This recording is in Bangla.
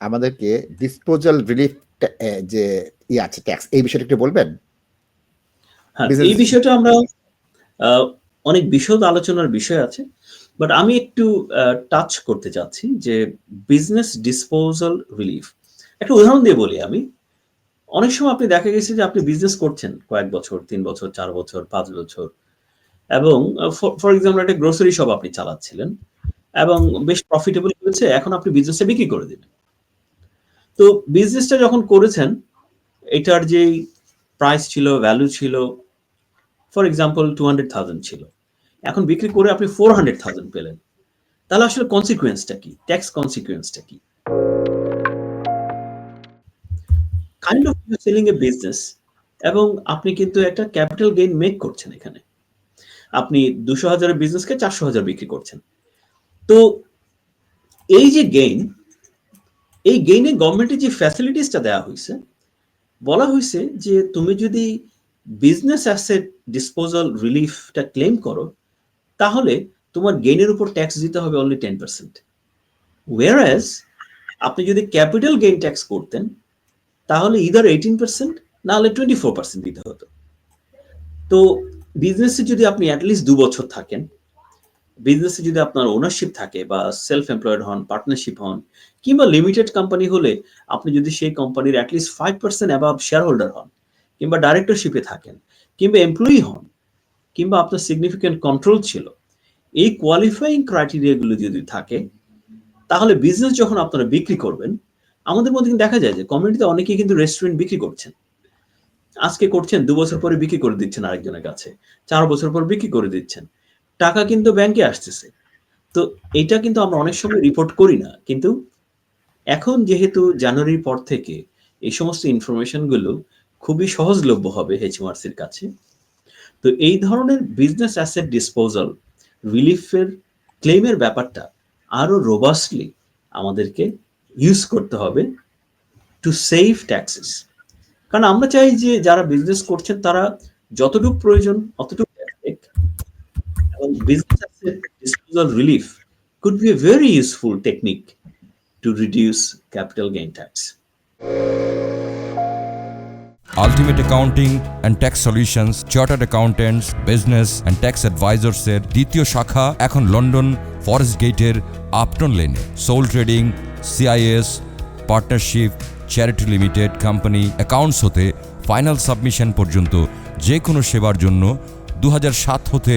আমাদেরকে ডিসপোজাল রিলিফ যে ই আছে ট্যাক্স এই বিষয়টা একটু বলবেন? হ্যাঁ এই বিষয়টা আমরা অনেক বিশদ আলোচনার বিষয় আছে বাট আমি একটু টাচ করতে চাচ্ছি যে বিজনেস ডিসপোজাল রিলিফ একটা উদাহরণ দিয়ে বলি আমি। অনেক সময় আপনি দেখা গেছে যে আপনি বিজনেস করছেন কয়েক বছর তিন বছর চার বছর পাঁচ বছর এবং ফর এক্সাম্পল একটা গ্রোসারি শপ আপনি চালাচ্ছিলেন এবং বেশ প্রফিটেবল হয়েছে এখন আপনি বিজনেসে বিক্রি করে দিবেন তো বিজনেসটা যখন করেছেন, এটার যে প্রাইস ছিল ভ্যালু ছিল for example two hundred thousand ছিল। এখন বিক্রি করে আপনি ফোর হান্ড্রেড থাউজেন্ড পেলেন। তাহলে আসলে কনসিকুয়েন্সটা কি? ট্যাক্স কনসিকুয়েন্সটা কি? Kind of selling a business এবং আপনি কিন্তু একটা ক্যাপিটাল গেইন মেক করছেন এখানে। আপনি দুশো হাজারের বিজনেসকে চারশো হাজার বিক্রি করছেন। তো এই যে গেইন এই গেইনে গভর্নমেন্টের যে ফ্যাসিলিটিসটা দেওয়া হয়েছে বলা হয়েছে যে তুমি যদি বিজনেস অ্যাসেট ডিসপোজাল রিলিফটা ক্লেম করো, তাহলে তোমার গেইনের উপর ট্যাক্স দিতে হবে অনলি টেন পার্সেন্ট ওয়ারাজ আপনি যদি ক্যাপিটাল গেইন ট্যাক্স করতেন, তাহলে ইদার এইটিন পার্সেন্ট না হলে টোয়েন্টি ফোর পার্সেন্ট দিতে হতো। তো বিজনেসে যদি আপনি অ্যাটলিস্ট দু বছর থাকেন বিজনেসে যদি আপনার ওনারশিপ থাকে বা সেলফ এমপ্লয়েড হন পার্টনারশিপ হন, কিংবা লিমিটেড কোম্পানি হলে আপনি যদি সেই কোম্পানির at least five percent above shareholder হন, কিংবা ডাইরেক্টরশিপে থাকেন, কিংবা এমপ্লয়ি হন, কিংবা আপনার সিগনিফিকেন্ট কন্ট্রোল ছিল, এই কোয়ালিফাইং ক্রাইটেরিয়াগুলো যদি থাকে, তাহলে বিজনেস যখন আপনারা বিক্রি করবেন, আমাদের মধ্যে কিন্তু দেখা যায় যে কমিউনিটিতে অনেকেই কিন্তু রেস্টুরেন্ট বিক্রি করছেন। আজকে করছেন, দু বছর পরে বিক্রি করে দিচ্ছেন আরেকজনের কাছে, চার বছর পর বিক্রি করে দিচ্ছেন। টাকা কিন্তু ব্যাংকে আসতেছে। তো এটা কিন্তু আমরা অনেক সময় রিপোর্ট করি না, কিন্তু এখন যেহেতু জানুয়ারির পর থেকে এই সমস্ত ইনফরমেশনগুলো খুবই সহজলভ্য হবে হেচমার্সির কাছে, তো এই ধরনের বিজনেস অ্যাসেট ডিসপোজাল রিলিফের ক্লেমের ব্যাপারটা আরও রোবাস্টলি আমাদেরকে ইউজ করতে হবে টু সেভ ট্যাক্সেস কারণ আমরা চাই যে যারা বিজনেস করছেন তারা যতটুকু প্রয়োজন অতটুকু tax business asset disposal relief could be a very useful technique to reduce capital gain tax. Ultimate accounting and tax solutions chartered accountants business and tax অ্যাডভাইজার্সের দ্বিতীয় শাখা এখন লন্ডন, ফরেস্ট গেটের আপটন লেনে sole trading CIS partnership charity limited company accounts হতে ফাইনাল সাবমিশন পর্যন্ত যে কোনো সেবার জন্য দু হতে